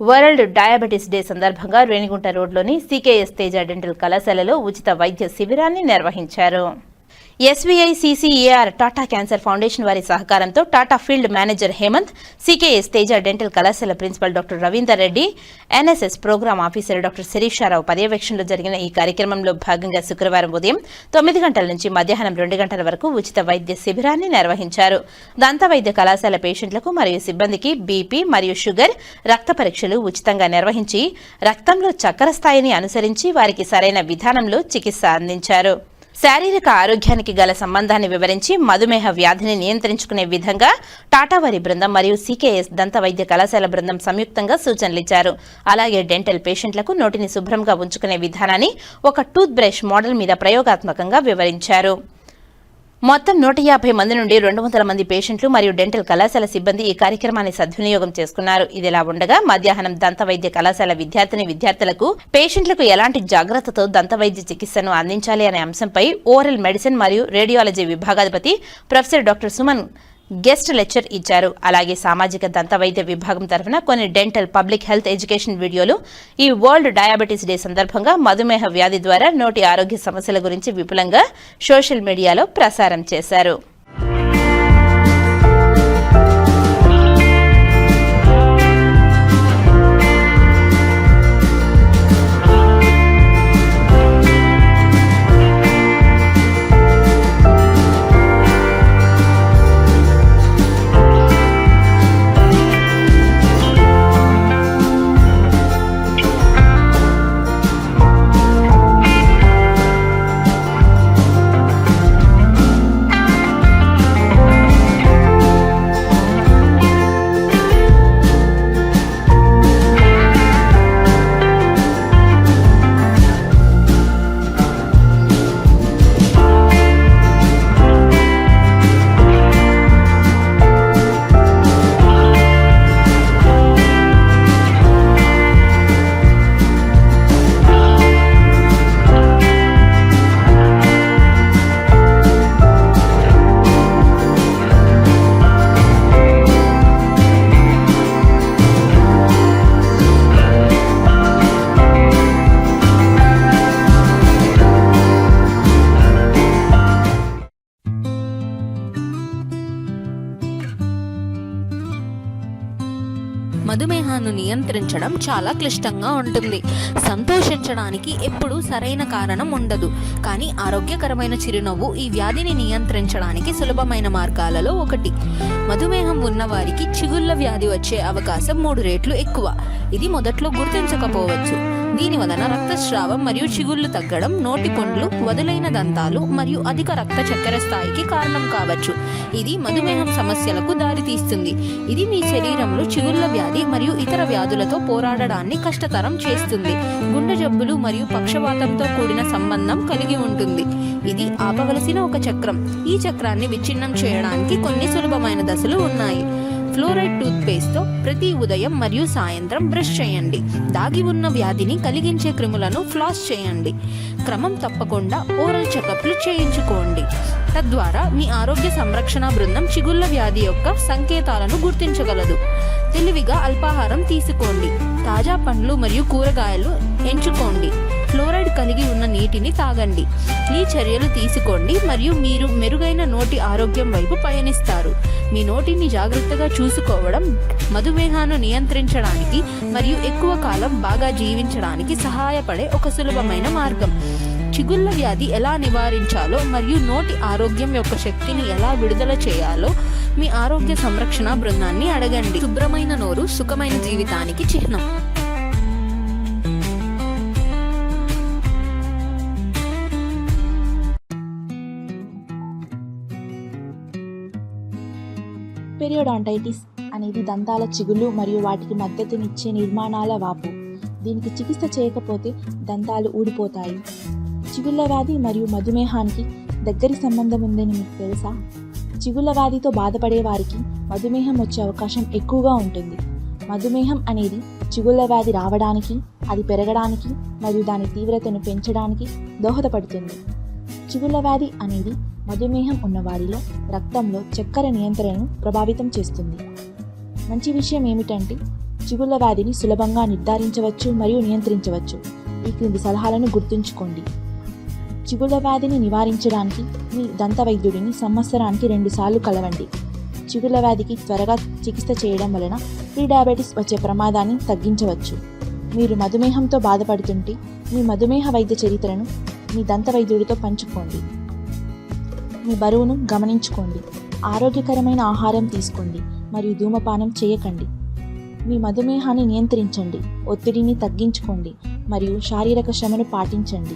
World diabetes day సందర్భంగా రేణిగుంట రోడ్లోని CKS Teja dental కళాశాలలో ఉచిత వైద్య శిబిరాన్ని నిర్వహించారు. SVI CCAR Tata cancer foundation వారి సహకారంతో Tata field manager Hemanth CKS Teja dental కళాశాల principal doctor Ravinder Reddy NSS programme officer doctor Sirisha Rao పర్యవేక్షణలో జరిగిన ఈ కార్యక్రమంలో భాగంగా శుక్రవారం ఉదయం తొమ్మిది గంటల నుంచి మధ్యాహ్నం రెండు గంటల వరకు ఉచిత వైద్య శిబిరాన్ని నిర్వహించారు. దంత వైద్య కళాశాల పేషెంట్లకు మరియు సిబ్బందికి బీపీ మరియు షుగర్ రక్త పరీక్షలు ఉచితంగా నిర్వహించి రక్తంలో చక్కెర స్థాయిని అనుసరించి వారికి సరైన విధానంలో చికిత్స అందించారు. శారీరక ఆరోగ్యానికి గల సంబంధాన్ని వివరించి మధుమేహ వ్యాధిని నియంత్రించుకునే విధంగా టాటా వారి బృందం మరియు సీకేఎస్ దంత వైద్య కళాశాల బృందం సంయుక్తంగా సూచనలిచ్చారు అలాగే డెంటల్ పేషెంట్లకు నోటిని శుభ్రంగా ఉంచుకునే విధానాన్ని ఒక టూత్ బ్రష్ మోడల్ మీద ప్రయోగాత్మకంగా వివరించారు. మొత్తం నూట యాభై మంది నుండి రెండు వందల మంది పేషెంట్లు మరియు డెంటల్ కళాశాల సిబ్బంది ఈ కార్యక్రమాన్ని సద్వినియోగం చేసుకున్నారు. ఇదిలా ఉండగా మధ్యాహ్నం దంత వైద్య కళాశాల విద్యార్థిని విద్యార్థులకు పేషెంట్లకు ఎలాంటి జాగ్రత్తతో దంత వైద్య చికిత్సను అందించాలి అనే అంశంపై ఓరల్ మెడిసిన్ మరియు radiology విభాగాధిపతి professor doctor Suman guest lecture ఇచ్చారు. అలాగే సామాజిక దంత వైద్య విభాగం తరఫున కొన్ని డెంటల్ పబ్లిక్ హెల్త్ ఎడ్యుకేషన్ వీడియోలు ఈ వరల్డ్ డయాబెటీస్ డే సందర్భంగా మధుమేహ వ్యాధి ద్వారా నోటి ఆరోగ్య సమస్యల గురించి విపులంగా సోషల్ మీడియాలో ప్రసారం చేశారు. నియంత్రించడం చాలా క్లిష్టంగా ఉంటుంది. సంతోషించడానికి ఎప్పుడూ సరైన కారణం ఉండదు. కానీ ఆరోగ్యకరమైన చిరునవ్వు ఈ వ్యాధిని నియంత్రించడానికి సులభమైన మార్గాలలో ఒకటి. మధుమేహం ఉన్నవారికి చిగుళ్ళ వ్యాధి వచ్చే అవకాశం మూడు రేట్లు ఎక్కువ. ఇది మొదట్లో గుర్తించకపోవచ్చు. దీని వలన రక్తస్రావం మరియు చిగుళ్ళు తగ్గడం నోటి పండ్లు వదులైన దంతాలు మరియు అధిక రక్త చక్కెర స్థాయికి కారణం కావచ్చు. ఇది మధుమేహం సమస్యలకు దారితీస్తుంది. ఇది మీ శరీరంలో చిగుళ్ళ వ్యాధి మరియు ఇతర వ్యాధులతో పోరాడడాన్ని కష్టతరం చేస్తుంది. గుండె జబ్బులు మరియు పక్షవాతంతో కూడిన సంబంధం కలిగి ఉంటుంది. ఇది ఆపవలసిన ఒక చక్రం. ఈ చక్రాన్ని విచ్ఛిన్నం చేయడానికి కొన్ని సులభమైన దశలు ఉన్నాయి. ఫ్లోరైడ్ టూత్పేస్ట్తో ప్రతి ఉదయం మరియు సాయంత్రం బ్రష్ చేయండి. దాగి ఉన్న వ్యాధిని కలిగించే క్రిములను ఫ్లాస్ చేయండి. క్రమం తప్పకుండా ఓరల్ చెకప్లు చేయించుకోండి. తద్వారా మీ ఆరోగ్య సంరక్షణ బృందం చిగుళ్ళ వ్యాధి యొక్క సంకేతాలను గుర్తించగలదు. తెలివిగా అల్పాహారం తీసుకోండి. తాజా పండ్లు మరియు కూరగాయలు ఎంచుకోండి. ఫ్లోరైడ్ కలిగి ఉన్న నీటిని తాగండి. ఈ చర్యలు తీసుకోండి మరియు మీరు మెరుగైన నోటి ఆరోగ్యం వైపు పయనిస్తారు. మీ నోటిని జాగ్రత్తగా చూసుకోవడం మధుమేహాన్ని నియంత్రించడానికి మరియు ఎక్కువ కాలం బాగా జీవించడానికి సహాయపడే ఒక సులభమైన మార్గం. చిగుళ్ళ వ్యాధి ఎలా నివారించాలో మరియు నోటి ఆరోగ్యం యొక్క శక్తిని ఎలా విడుదల చేయాలో మీ ఆరోగ్య సంరక్షణ బృందాన్ని అడగండి. శుభ్రమైన నోరు సుఖమైన జీవితానికి చిహ్నం. పెరియోడాంటైటిస్ అనేది దంతాల చిగుళ్ళు మరియు వాటికి మద్దతునిచ్చే నిర్మాణాల వాపు. దీనికి చికిత్స చేయకపోతే దంతాలు ఊడిపోతాయి. చిగుళ్ళ వ్యాధి మరియు మధుమేహానికి దగ్గరి సంబంధం ఉందని మీకు తెలుసా? చిగుళ్ళ వ్యాధితో బాధపడే వారికి మధుమేహం వచ్చే అవకాశం ఎక్కువగా ఉంటుంది. మధుమేహం అనేది చిగుళ్ళ వ్యాధి రావడానికి అది పెరగడానికి మరియు దాని తీవ్రతను పెంచడానికి దోహదపడుతుంది. చిగుళ్ళ వ్యాధి అనేది మధుమేహం ఉన్నవారిలో రక్తంలో చక్కెర నియంత్రణను ప్రభావితం చేస్తుంది. మంచి విషయం ఏమిటంటే చిగుళ్ళ వ్యాధిని సులభంగా నిర్ధారించవచ్చు మరియు నియంత్రించవచ్చు. ఈ క్రింది సలహాలను గుర్తుంచుకోండి. చిగుళ్ళ వ్యాధిని నివారించడానికి మీ దంత వైద్యుడిని సంవత్సరానికి రెండుసార్లు కలవండి. చిగుళ్ళ వ్యాధికి త్వరగా చికిత్స చేయడం వలన ప్రీ డయాబెటిస్ వచ్చే ప్రమాదాన్ని తగ్గించవచ్చు. మీరు మధుమేహంతో బాధపడుతుంటే మీ మధుమేహ వైద్య చరిత్రను మీ దంత వైద్యుడితో పంచుకోండి. మీ బరువును గమనించుకోండి. ఆరోగ్యకరమైన ఆహారం తీసుకోండి. మరియు ధూమపానం చేయకండి. మీ మధుమేహాన్ని నియంత్రించండి. ఒత్తిడిని తగ్గించుకోండి. మరియు శారీరక శ్రమను పాటించండి.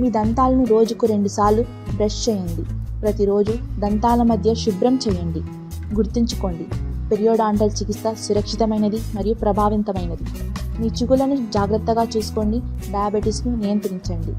మీ దంతాలను రోజుకు రెండుసార్లు బ్రష్ చేయండి. ప్రతిరోజు దంతాల మధ్య శుభ్రం చేయండి. గుర్తుంచుకోండి. పెరియోడాంటల్ చికిత్స సురక్షితమైనది మరియు ప్రభావితమైనది మీ చిగులను జాగ్రత్తగా చూసుకోండి. డయాబెటీస్ను నియంత్రించండి.